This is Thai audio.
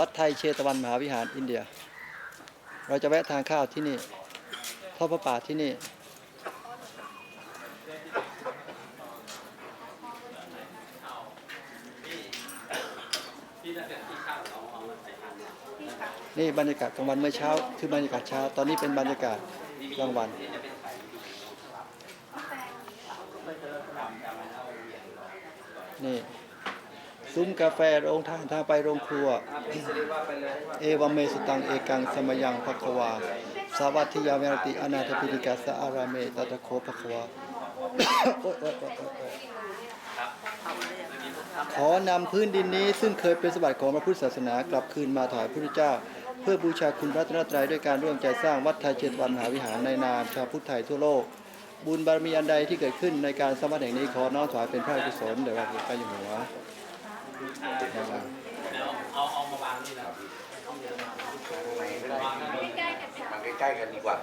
วัดไทยเชตวันมหาวิหารอินเดีย เราจะแวะทานข้าวที่นี่ทอดพระป่าที่นี่ นี่บรรยากาศกลางวันเมื่อเช้า คือบรรยากาศเช้า ตอนนี้เป็นบรรยากาศกลางวันนี่ ซุ้มกาแฟโรงทานทางไปโรงครัว เอวเมสุตังเอกังสมยังภควา สาวัตถิยาเมรติอนาถปิฎิกาสะอาราเมตตะโคภควาขอนำพื้นดินนี้ซึ่งเคยเป็นสมบัติของพระพุทธศาสนากลับคืนมาถวายพระพุทธเจ้า เพื่อบูชาคุณพระตนตรัยด้วยการร่วมใจสร้างวัดไทยเจตวันมหาวิหารในนามชาวพุทธไทยทั่วโลก บุญบารมีอันใดที่เกิดขึ้นในการสร้างวัดแห่งนี้ขอน้อมถวายเป็นพระกุศลเดี๋ยวเราไปอยู่หัว เอาเอามาวางนี่นะมาใกล้ๆกันดีกว่า